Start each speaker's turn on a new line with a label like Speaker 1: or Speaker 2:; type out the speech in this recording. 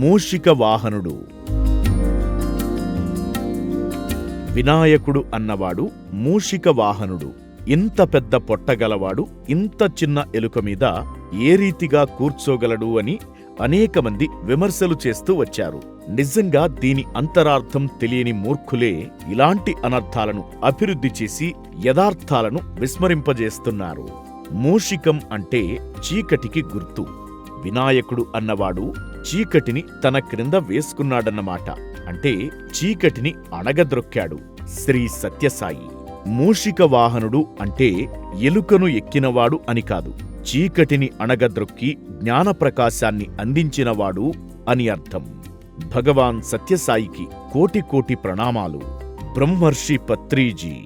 Speaker 1: మూషిక వాహనుడు. వినాయకుడు అన్నవాడు మూషిక వాహనుడు. ఇంత పెద్ద పొట్టగలవాడు ఇంత చిన్న ఎలుక మీద ఏ రీతిగా కూర్చోగలడు అని అనేక మంది విమర్శలు చేస్తూ వచ్చారు. నిజంగా దీని అంతరార్థం తెలియని మూర్ఖులే ఇలాంటి అనర్థాలను అభివృద్ధి చేసి యథార్థాలను విస్మరింపజేస్తున్నారు. మూషికం అంటే చీకటికి గుర్తు. వినాయకుడు అన్నవాడు చీకటిని తన క్రింద వేసుకున్నాడన్నమాట. అంటే చీకటిని అణగద్రొక్కాడు శ్రీ సత్యసాయి. మూషిక వాహనుడు అంటే ఎలుకను ఎక్కినవాడు అని కాదు. చీకటిని అణగద్రొక్కి జ్ఞానప్రకాశాన్ని అందించినవాడు అని అర్థం. భగవాన్ సత్యసాయికి కోటి కోటి ప్రణామాలు. బ్రహ్మర్షి పత్రీజీ.